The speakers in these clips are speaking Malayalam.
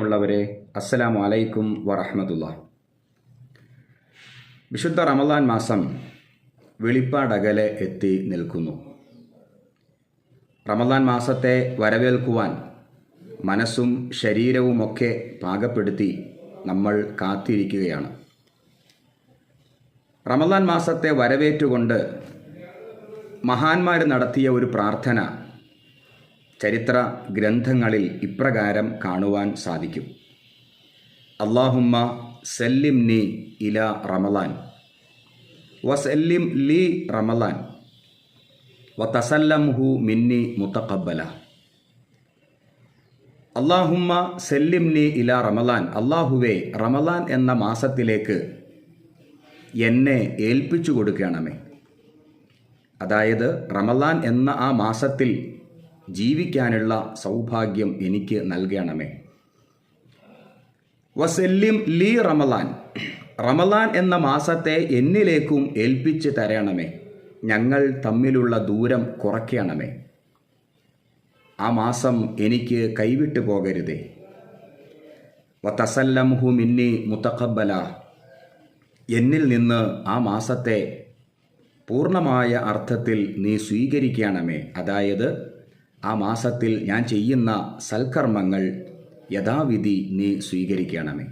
ഉള്ളവരെ അസ്സലാമു അലൈക്കും വറഹമത്തുള്ള വിശുദ്ധ റമദാൻ മാസം വെളിപ്പാടകലെ എത്തി നിൽക്കുന്നു. റമദാൻ മാസത്തെ വരവേൽക്കുവാൻ മനസ്സും ശരീരവുമൊക്കെ പാകപ്പെടുത്തി നമ്മൾ കാത്തിരിക്കുകയാണ്. റമദാൻ മാസത്തെ വരവേറ്റുകൊണ്ട് മഹാന്മാർ നടത്തിയ ഒരു പ്രാർത്ഥന ചരിത്ര ഗ്രന്ഥങ്ങളിൽ ഇപ്രകാരം കാണുവാൻ സാധിക്കും. അള്ളാഹുമ്മ സല്ലിം നീ ഇല റമലാൻ. വസല്ലിം ലി റമലാൻ. വ തസല്ലംഹു മിന്നി മുത്തക്കബല അള്ളാഹുമ്മ സെല്ലിം നീ ഇല റമലാൻ. അള്ളാഹുവേ റമലാൻ എന്ന മാസത്തിലേക്ക് എന്നെ ഏൽപ്പിച്ചു കൊടുക്കണമേ. അതായത് റമലാൻ എന്ന ആ മാസത്തിൽ ജീവിക്കാനുള്ള സൗഭാഗ്യം എനിക്ക് നൽകണമേ. വസല്ലിം ലീ റമലാൻ. റമലാൻ എന്ന മാസത്തെ എന്നിലേക്കും ഏൽപ്പിച്ച് തരണമേ. ഞങ്ങൾ തമ്മിലുള്ള ദൂരം കുറയ്ക്കണമേ. ആ മാസം എനിക്ക് കൈവിട്ടു പോകരുതേ. വത്തസല്ലംഹു മിന്നി മുത്തഖബല എന്നിൽ നിന്ന് ആ മാസത്തെ പൂർണമായ അർത്ഥത്തിൽ നീ സ്വീകരിക്കണമേ. അതായത് ആ മാസത്തിൽ ഞാൻ ചെയ്യുന്ന സൽക്കർമ്മങ്ങൾ യഥാവിധി നീ സ്വീകരിക്കണമേ.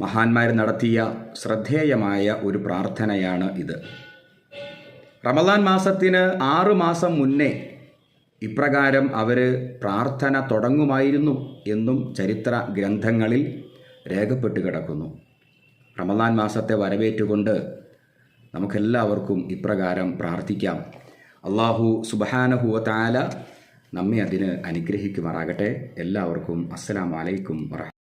മഹാന്മാർ നടത്തിയ ശ്രദ്ധേയമായ ഒരു പ്രാർത്ഥനയാണ് ഇത്. റമദാൻ മാസത്തിന് ആറു മാസം മുന്നേ ഇപ്രകാരം അവർ പ്രാർത്ഥന തുടങ്ങുമായിരുന്നു എന്നും ചരിത്ര ഗ്രന്ഥങ്ങളിൽ രേഖപ്പെട്ട് കിടക്കുന്നു. റമദാൻ മാസത്തെ വരവേറ്റുകൊണ്ട് നമുക്കെല്ലാവർക്കും ഇപ്രകാരം പ്രാർത്ഥിക്കാം. അള്ളാഹു സുബഹാനഹുവ താല നമ്മെ അതിന് അനുഗ്രഹിക്കുമാറാകട്ടെ. എല്ലാവർക്കും അസ്സലാമലൈക്കും വറഹ